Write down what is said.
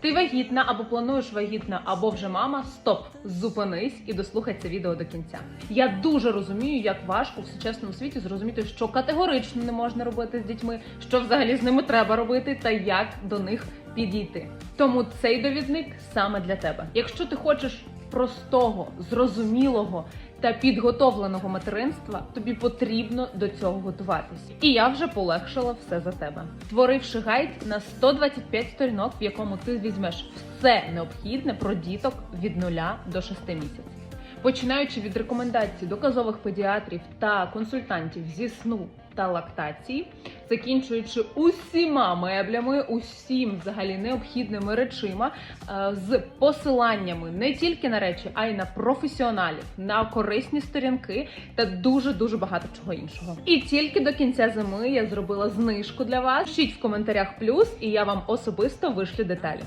Ти вагітна або плануєш вагітна, або вже мама. Стоп! Зупинись і дослухай це відео до кінця. Я дуже розумію, як важко в сучасному світі зрозуміти, що категорично не можна робити з дітьми, що взагалі з ними треба робити, та як до них підійти. Тому цей довідник саме для тебе. Якщо ти хочеш простого, зрозумілого та підготовленого материнства, тобі потрібно до цього готуватись. І я вже полегшила все за тебе, створивши гайд на 125 сторінок, в якому ти візьмеш все необхідне про діток від 0 до 6 місяців. Починаючи від рекомендацій доказових педіатрів та консультантів зі сну та лактації, закінчуючи усіма меблями, усім взагалі необхідними речима, е, з посиланнями не тільки на речі, а й на професіоналів, на корисні сторінки та дуже дуже багато чого іншого. І тільки до кінця зими я зробила знижку для вас. Пишіть в коментарях плюс, і я вам особисто вишлю деталі.